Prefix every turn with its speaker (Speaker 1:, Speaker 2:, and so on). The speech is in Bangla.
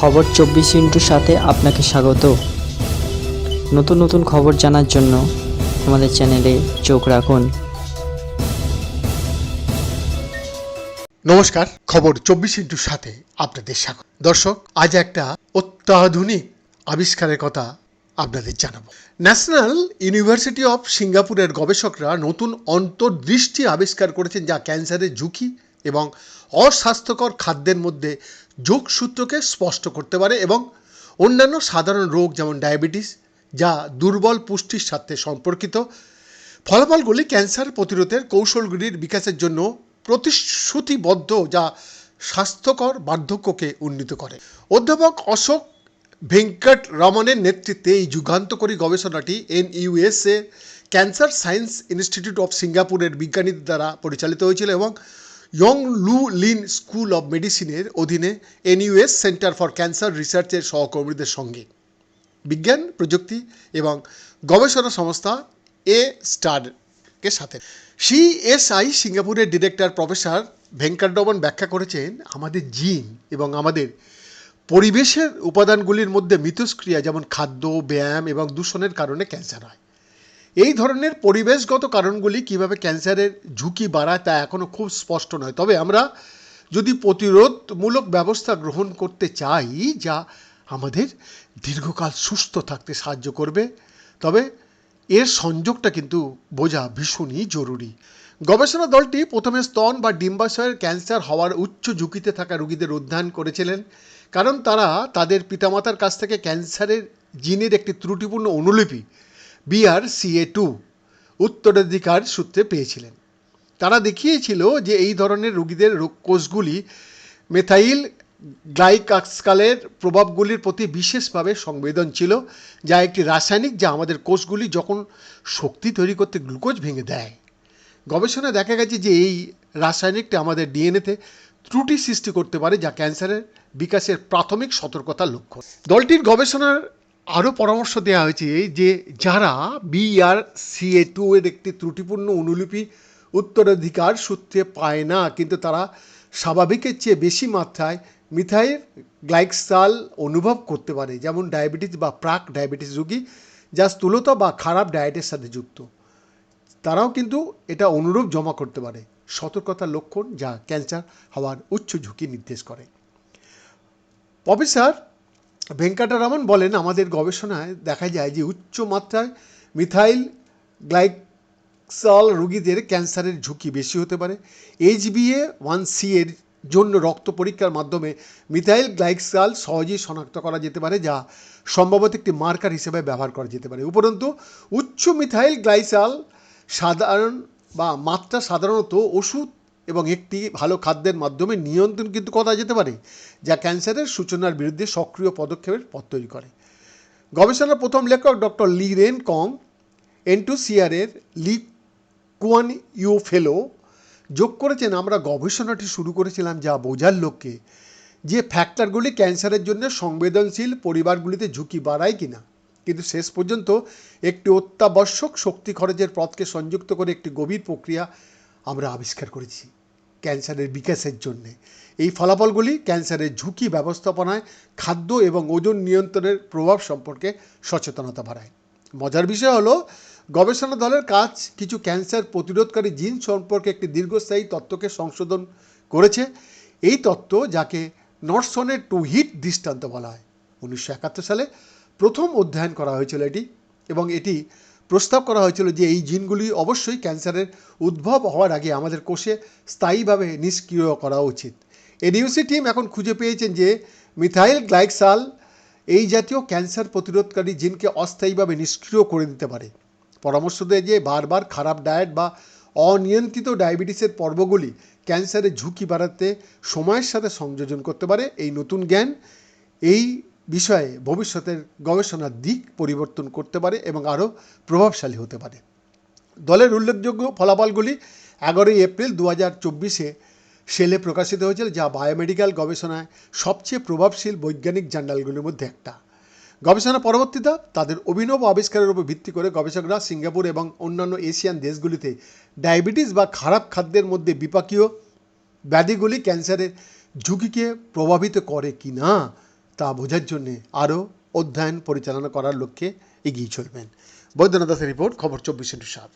Speaker 1: খবর চব্বিশ ইন্টুর সাথে আপনাকে স্বাগত। নতুন নতুন খবর জানার জন্য আমাদের চ্যানেলে চোখ রাখুন।
Speaker 2: নমস্কার, খবর চব্বিশ ইন্টুর সাথে আপনাদের স্বাগত। দর্শক, আজ একটা অত্যাধুনিক আবিষ্কারের কথা আপনাদের জানাব। ন্যাশনাল ইউনিভার্সিটি অফ সিঙ্গাপুরের গবেষকরা নতুন অন্তর্দৃষ্টি আবিষ্কার করেছেন যা ক্যান্সারের ঝুঁকি এবং অস্বাস্থ্যকর খাদ্যের মধ্যে যোগসূত্রকে স্পষ্ট করতে পারে এবং অন্যান্য সাধারণ রোগ যেমন ডায়াবেটিস, যা দুর্বল পুষ্টির সাথে সম্পর্কিত, ফলাফলগুলি ক্যান্সার প্রতিরোধের কৌশলগুলির বিকাশের জন্য প্রতিশ্রুতিবদ্ধ, যা স্বাস্থ্যকর বার্ধক্যকে উন্নীত করে। অধ্যাপক অশোক ভেঙ্কট রমনের নেতৃত্বে এই যুগান্তকারী গবেষণাটি NUS, Cancer Science Institute of সিঙ্গাপুরের বিজ্ঞানীদের দ্বারা পরিচালিত হয়েছিল এবং ইয়ং লু লিন স্কুল অফ মেডিসিনের অধীনে এনইউএস সেন্টার ফর ক্যান্সার রিসার্চের সহকর্মীদের সঙ্গে। বিজ্ঞান, প্রযুক্তি এবং গবেষণা সংস্থা এ স্টারকে সাথে। সিএসআই সিঙ্গাপুরের ডিরেক্টর প্রফেসর ভেঙ্কটরমন ব্যাখ্যা করেছেন, আমাদের জিন এবং আমাদের পরিবেশের উপাদানগুলির মধ্যে মিথস্ক্রিয়া, যেমন খাদ্য, ব্যায়াম এবং দূষণের কারণে ক্যান্সার হয়। এই ধরনের পরিবেশগত কারণগুলি কীভাবে ক্যান্সারের ঝুঁকি বাড়ায় তা এখনও খুব স্পষ্ট নয়। তবে আমরা যদি প্রতিরোধমূলক ব্যবস্থা গ্রহণ করতে চাই, যা আমাদের দীর্ঘকাল সুস্থ থাকতে সাহায্য করবে, তবে এর সংযোগটা কিন্তু বোঝা ভীষণই জরুরি। গবেষণা দলটি প্রথমে স্তন বা ডিম্বাশয়ের ক্যান্সার হওয়ার উচ্চ ঝুঁকিতে থাকা রোগীদের অধ্যয়ন করেছিলেন, কারণ তারা তাদের পিতামাতার কাছ থেকে ক্যান্সারের জিনের একটি ত্রুটিপূর্ণ অনুলিপি বিআর সিএ টু উত্তরাধিকার সূত্রে পেয়েছিলেন। তারা দেখিয়েছিল যে এই ধরনের রোগীদের রোগ কোষগুলি মেথাইল গ্লাইকাক্সকালের প্রভাবগুলির প্রতি বিশেষভাবে সংবেদনশীল, যা একটি রাসায়নিক যা আমাদের কোষগুলি যখন শক্তি তৈরি করতে গ্লুকোজ ভেঙে দেয়। গবেষণায় দেখা গেছে যে এই রাসায়নিকটা আমাদের ডিএনএতে ত্রুটি সৃষ্টি করতে পারে, যা ক্যান্সারের বিকাশের প্রাথমিক সতর্কতার লক্ষ্য। দলটির গবেষণার আরও পরামর্শ দেওয়া হয়েছে যে যারা বিআর সিএ টু এর একটি ত্রুটিপূর্ণ অনুলিপি উত্তরাধিকার সূত্রে পায় না, কিন্তু তারা স্বাভাবিকের চেয়ে বেশি মাত্রায় মিথাইল গ্লাইকসাল অনুভব করতে পারে, যেমন ডায়াবেটিস বা প্রাক ডায়াবেটিস রোগী যা স্থূলতা বা খারাপ ডায়েটের সাথে যুক্ত। তারাও কিন্তু এটা অনুরূপ জমা করতে পারে। সতর্কতার লক্ষণ যা ক্যান্সার হওয়ার উচ্চ ঝুঁকি নির্দেশ করে। প্রফেসর ভেঙ্কটারামন বলেন, আমাদের গবেষণায় দেখা যায় যে উচ্চ মাত্রায় মিথাইল গ্লাইকসল রোগীদের ক্যান্সারের ঝুঁকি বেশি হতে পারে। এইচ এইচবিএ ওয়ান সি এর জন্য রক্ত পরীক্ষার মাধ্যমে মিথাইল গ্লাইকসাল সহজেই শনাক্ত করা যেতে পারে, যা সম্ভবত একটি মার্কার হিসেবে ব্যবহার করা যেতে পারে। উপরন্তু, উচ্চ মিথাইল গ্লাইসাল সাধারণ বা মাত্রা সাধারণত ওষুধ এবং একটি ভালো খাদ্যের মাধ্যমে নিয়ন্ত্রণ কিন্তু করা যেতে পারে, যা ক্যান্সারের সূচনার বিরুদ্ধে সক্রিয় পদক্ষেপের পথ তৈরি করে। গবেষণার প্রথম লেখক ডক্টর লি রেন কং এন্টুসিয়ারের লি কুয়ান ইউ ফেলো যোগ করেছেন, আমরা গবেষণাটি শুরু করেছিলাম যা বোঝার লক্ষ্যে যে ফ্যাক্টরগুলি ক্যান্সারের জন্য সংবেদনশীল পরিবারগুলিতে ঝুঁকি বাড়ায় কিনা। কিন্তু শেষ পর্যন্ত একটি অত্যাবশ্যক শক্তি খরচের পথকে সংযুক্ত করে একটি গভীর প্রক্রিয়া আমরা আবিষ্কার করেছি। ক্যান্সারের বিকাশের জন্যে। এই ফলাফলগুলি ক্যান্সারের ঝুঁকি ব্যবস্থাপনায় খাদ্য এবং ওজন নিয়ন্ত্রণের প্রভাব সম্পর্কে সচেতনতা বাড়ায়। মজার বিষয় হলো, গবেষণা দলের কাজ কিছু ক্যান্সার প্রতিরোধকারী জিন সম্পর্কে একটি দীর্ঘস্থায়ী তত্ত্বকে সংশোধন করেছে। এই তত্ত্ব যাকে নর্সনের টু হিট দৃষ্টান্ত বলা হয়। উনিশশো একাত্তর সালে প্রথম অধ্যয়ন করা হয়েছিল এটি এবং এটি প্রস্তাব করা হয়েছিল যে এই জিনগুলি অবশ্যই ক্যান্সারের উদ্ভব হওয়ার আগে আমাদের কোষে স্থায়ীভাবে নিষ্ক্রিয় করা উচিত। এনইউসি টিম এখন খুঁজে পেয়েছেন যে মিথাইল গ্লাইকসাল এই জাতীয় ক্যান্সার প্রতিরোধকারী জিনকে অস্থায়ীভাবে নিষ্ক্রিয় করে দিতে পারে। পরামর্শ দেয় যে বারবার খারাপ ডায়েট বা অনিয়ন্ত্রিত ডায়াবেটিসের পর্বগুলি ক্যান্সারের ঝুঁকি বাড়াতে সময়ের সাথে সংযোজন করতে পারে। এই নতুন জ্ঞান এই বিষয়ে ভবিষ্যতের গবেষণার দিক পরিবর্তন করতে পারে এবং আরও প্রভাবশালী হতে পারে। দলের উল্লেখযোগ্য ফলাফলগুলি এগারোই এপ্রিল দু হাজার চব্বিশে সেলে প্রকাশিত হয়েছিল, যা বায়োমেডিক্যাল গবেষণায় সবচেয়ে প্রভাবশীল বৈজ্ঞানিক জার্নালগুলির মধ্যে একটা। গবেষণা পরবর্তীতে তাদের অভিনব আবিষ্কারের উপর ভিত্তি করে গবেষকরা সিঙ্গাপুর এবং অন্যান্য এশিয়ান দেশগুলিতে ডায়াবেটিস বা খারাপ খাদ্যের মধ্যে বিপাকীয় ব্যাধিগুলি ক্যান্সারের ঝুঁকিকে প্রভাবিত করে কি না বোঝার জন্যে আরও অধ্যয়ন পরিচালনা করার লক্ষ্যে এগিয়ে চলবেন। বৈদ্যনাথ দাসের রিপোর্ট, খবর চব্বিশ ইন্টু সাত।